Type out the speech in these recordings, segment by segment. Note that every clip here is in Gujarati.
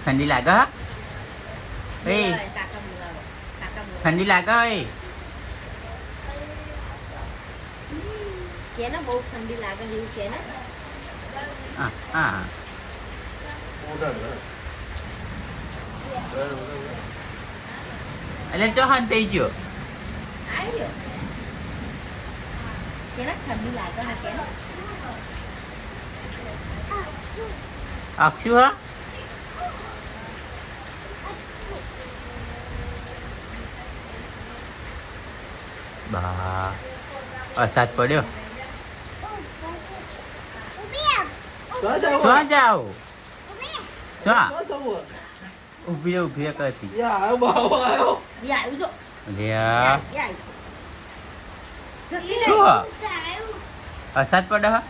ઠંડી લાગે હા? એ બોલાવે, કાકા બોલાવો. કાકા બોલાવો. ઠંડી લાગે એ કે ને બહુ ઠંડી લાગે છે એવું કે ને હા હા એટલે ચોહાન થઈ ગયો આવી ગયો કે ને ઠંડી લાગે હા કે ને અક્ષુ હા બા વરસાદ પડ્યો? ક્યાં જાવ ક્યાં? ઊભી ઊભી કરતી. વરસાદ પડે હા?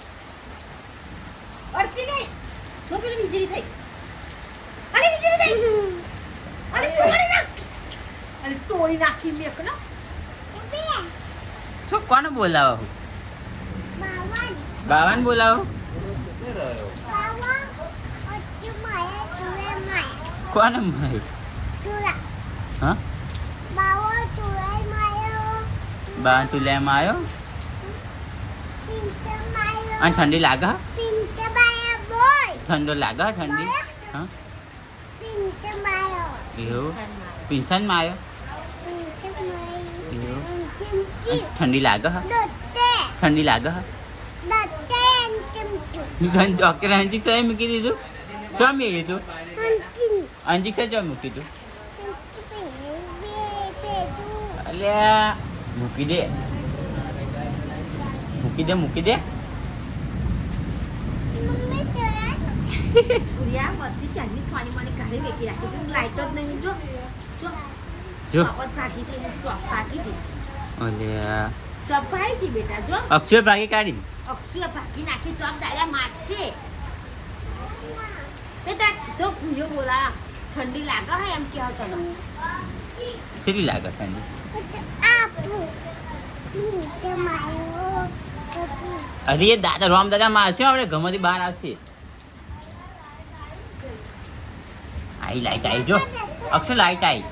વીજળી થઈ. અરે વીજળી થઈ. અરે તોડી નાખ. અરે તોડી નાખી મેક ને. શું કોને બોલાવો હું બાવાને બોલાવો કોને માર્યું હા બાવા તું લેમાં આવ્યો અને ઠંડી લાગે હા? ઠંડો લાગે હા ઠંડી હા એવું પિન્શનમાં આવ્યો એવું અને ઠંડી લાગે હા ઠંડી લાગે હા ઘન ચોકર અંજીક સાહેબ મૂકી દીધું શું મૂકી દીધું અંજીક સાહેબ શું મૂકી દીધું અલ્યા મૂકી દે મૂકી દે મૂકી દે સૂર્યા બધી ચાંદની સોની મને ઘરે મેકી રાખી લાઈટ જ નહીં જો જો જો ભાગી હતી ભાગી હતી અલ્યા ચોપ બેટા જો. અક્ષય ભાગી કાઢી. અક્ષુએ ભાગી નાખી ચોપ દાદા મારશે. બેટા જો ભૂયો બોલા ઠંડી લાગે હે એમ કહો તને કેટલી લાગે ઠંડી? અરે દાદા રોમ દાદા મારશે આપણે ઘમાંથી બહાર આવશે. આઈ લાઈટ આવી જો. અક્ષય લાઈટ આવી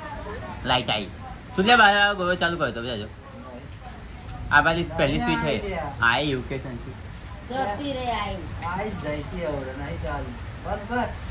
લાઈટ આવી તું લે ગોળ ચાલુ કરતો બધા જો આ બાજુ પહેલી સ્વીચ છે. આ યુકેશન છે. જતી રે આઈ આઈ જઈતી છે નહીં ચાલ. બસ બસ.